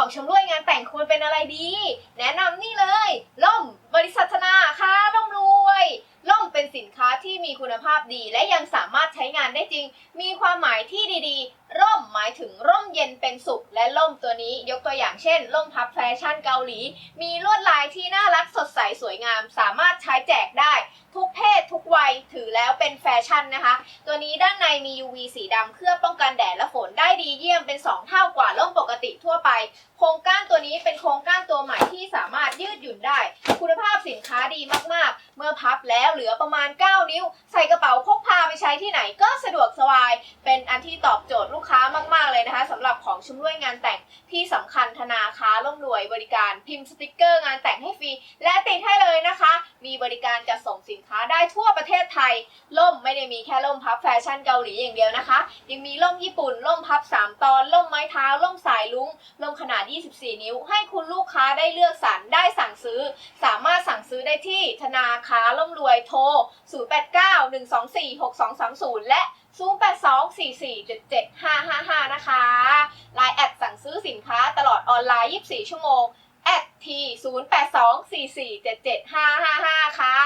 ของชำร่วยงานแต่งควรเป็นอะไรดี แนะนำนี่เลย ล่มบริษัทธนาค้าร่ำรวย ล่มเป็นสินค้าที่มีคุณภาพดี และยังสามารถใช้งานได้จริง มีความหมายที่ดีๆ ร่มหมายถึงร่มเย็นเป็นสุข และล่มตัวนี้ยกตัวอย่างเช่นล่มพับแฟชั่นเกาหลี มีลวดลายที่น่ารักสดใสสวยงาม สามารถใช้แจกได้ทุกเพศทุกวัยถือแล้วเป็นแฟชั่นนะคะ ตัวนี้ด้านในมี UV สีดำเคลือบป้องกันแดดและฝนได้ดีเยี่ยมเป็น 2 เท่า ตัวนี้เป็นโครงก้านตัวใหม่ที่สามารถยืดหยุ่นได้ คุณภาพสินค้าดีมากๆ เมื่อพับแล้วเหลือประมาณ 9 นิ้ว ใส่กระเป๋าพกพาไปใช้ที่ไหนก็สะดวกสบาย เป็นอันที่ตอบโจทย์ลูกค้ามากๆเลยนะคะสำหรับของชุ่มด้วยงานแต่งที่สำคัญธนาค้าร่มรวยบริการพิมพ์สติกเกอร์งานแต่งให้ฟรีและติดให้เลยนะคะ มีบริการจัดส่งสินค้าได้ทั่วประเทศไทย ล่มไม่ได้มีแค่ล่มพับแฟชั่นเกาหลีอย่างเดียวนะคะ ยังมีล่มญี่ปุ่น ล่มพับ 3 ตอน ล่มไม้เท้า ล่มสายลุ้งล่มขนาด 24 นิ้ว ให้คุณลูกค้าได้เลือกสรร ได้สั่งซื้อ สามารถสั่งซื้อได้ที่ธนาคารล่มรวยโทร 0891246230 และ 0824477555 นะคะ ไลน์แอดสั่งซื้อสินค้าตลอดออนไลน์ 24 ชั่วโมง แอดที0824477555 ค่ะ